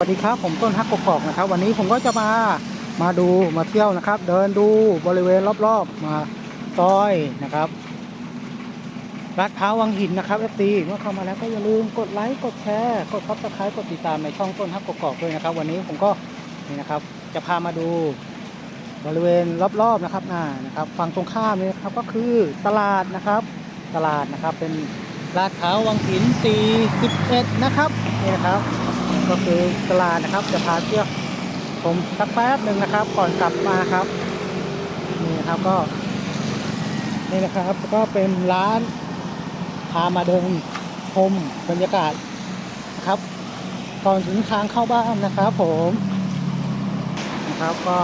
สวัสดีครับผมต้นฮักกกอกนะครับ วันนี้ผมก็จะมามาดูมาเที่ยวนะครับ เดินดูบริเวณรอบๆมาซอยนะครับลาดพร้าววังหินนะครับเอฟซีเมื่อเข้ามาแล้วก็อย่าลืมกดไลค์กดแชร์กดซับสไครต์กดติดตามในช่องต้นฮักกกอกด้วยนะครับ วันนี้ผมก็นี่นะครับ จะพามาดูบริเวณรอบๆนะครับน่านะครับฝั่งตรงข้ามนี่นะครับก็คือตลาดนะครับ ตลาดนะครับเป็นลาดพร้าววังหิน41นะครับนี่นะครับ ก็คือตลาดนะครับ จะพาเที่ยวผมสักแป๊บหนึ่งนะครับ ก่อนกลับมาครับ นี่นะครับก็ นี่นะครับก็เป็นร้านพามาเดินชมบรรยากาศนะครับก่อนถึงทางเข้าบ้านนะครับผมนะครับก็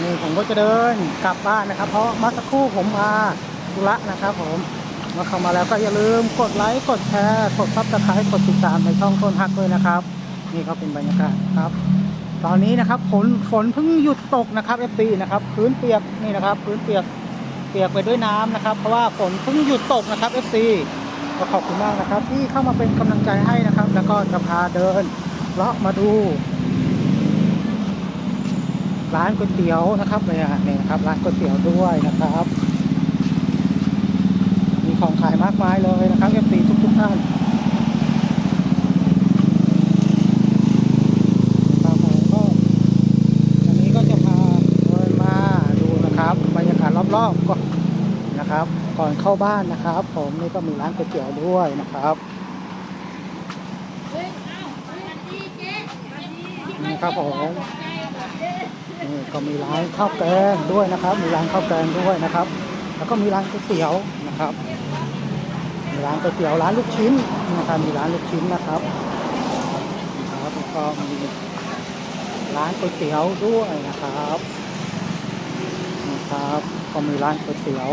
นี่ผมก็จะเดินกลับบ้านนะครับ เพราะเมื่อสักครู่ผมมาธุระนะครับผมเมื่อเข้ามาแล้วก็อย่าลืมกดไลค์กดแชร์กดซับสไครต์กดติดตามในช่องต้นฮักด้วยนะครับ นี่ก็เป็นบรรยากาศครับ ตอนนี้นะครับฝนฝนเพิ่งหยุดตกนะครับเอฟซีนะครับพื้นเปียกนี่นะครับ พื้นเปียกเปียกไปด้วยน้ำนะครับ เพราะว่าฝนเพิ่งหยุดตกนะครับเอฟซีก็ขอบคุณมากนะครับ ที่เข้ามาเป็นกำลังใจให้นะครับ แล้วก็จะพาเดินเลาะมาดู ร้านก๋วยเตี๋ยวนะครับเนี่ยนี่นะครับ ร้านก๋วยเตี๋ยวด้วยนะครับ มีของขายมากมายเลยนะครับเอฟซีทุกๆท่าน ครับผมก็อันนี้ก็จะพาเดินมาดูนะครับบ รอบๆก่อนนะครับ ก่อนเข้าบ้านนะครับ ผมนี่ก็มีร้านก๋วยเตี๋ยวด้วยนะครับนี่ครับผมนี่ก็มีร้านข้าวแกงด้วยนะครับ มีร้านข้าวแกงด้วยนะครับ แล้วก็มีร้านก๋วยเตี๋ยวนะครับมีร้านก๋วยเตี๋ยวร้านลูกชิ้นนะครับมีร้านลูกชิ้นนะครับนะครับแล้วก็มีร้านก๋วยเตี๋ยวด้วยนะครับนะครับ ก็มีร้านก๋วยเตี๋ยว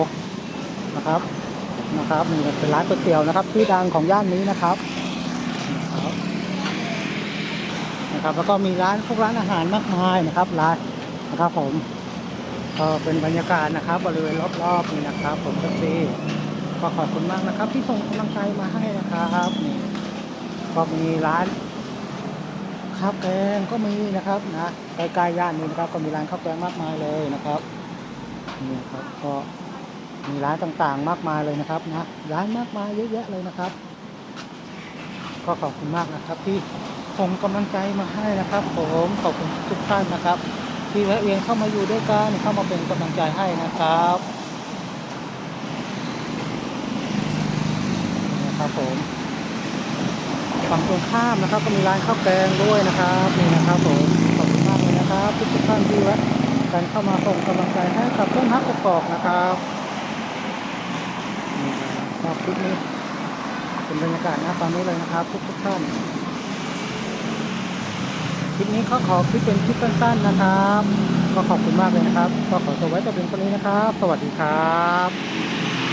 นะครับนะครับนี่เป็นร้านก๋วยเตี๋ยวนะครับที่ดังของย่านนี้นะครับนะครับ แล้วก็มีร้านพวกร้านอาหารมากมายนะครับร้านนะครับผมก็เป็นบรรยากาศนะครับ บริเวณรอบๆนี่นะครับ ผมก็ซีก็ขอบคุณมากนะครับ ที่ส่งกำลังใจมาให้นะครับนี่ก็มีร้านข้าวแกงก็มีนะครับนะใกล้ๆย่านนี้นะครับ ก็มีร้านข้าวแกงมากมายเลยนะครับ นี่ครับก็มีร้านต่างๆมากมายเลยนะครับนะร้านมากมายเยอะแยะเลยนะครับ ก็ขอบคุณมากนะครับ ที่ส่งกำลังใจมาให้นะครับ ผมขอบคุณทุกท่านนะครับ ที่แวะเวียนเข้ามาอยู่ด้วยกันเข้ามาเป็นกำลังใจให้นะครับนี่นะครับผมฝั่งตรงข้ามนะครับ ก็มีร้านข้าวแกงด้วยนะครับนี่นะครับผมขอบคุณมากเลยนะครับทุกท่านที่แวะ กันเข้ามาส่งกำลังใจให้กับต้นฮักกอกนะครับนะครับคุณนี้เป็นบรรยากาศนะตอนนี้เลยนะครับ ทุกทุกท่านคลิปนี้เขาขอคลิปเป็นคลิปสั้นๆนะครับ ก็ขอบคุณมากเลยนะครับ ก็ขอตัวไว้แต่เพียงเท่านี้นะครับ สวัสดีครับ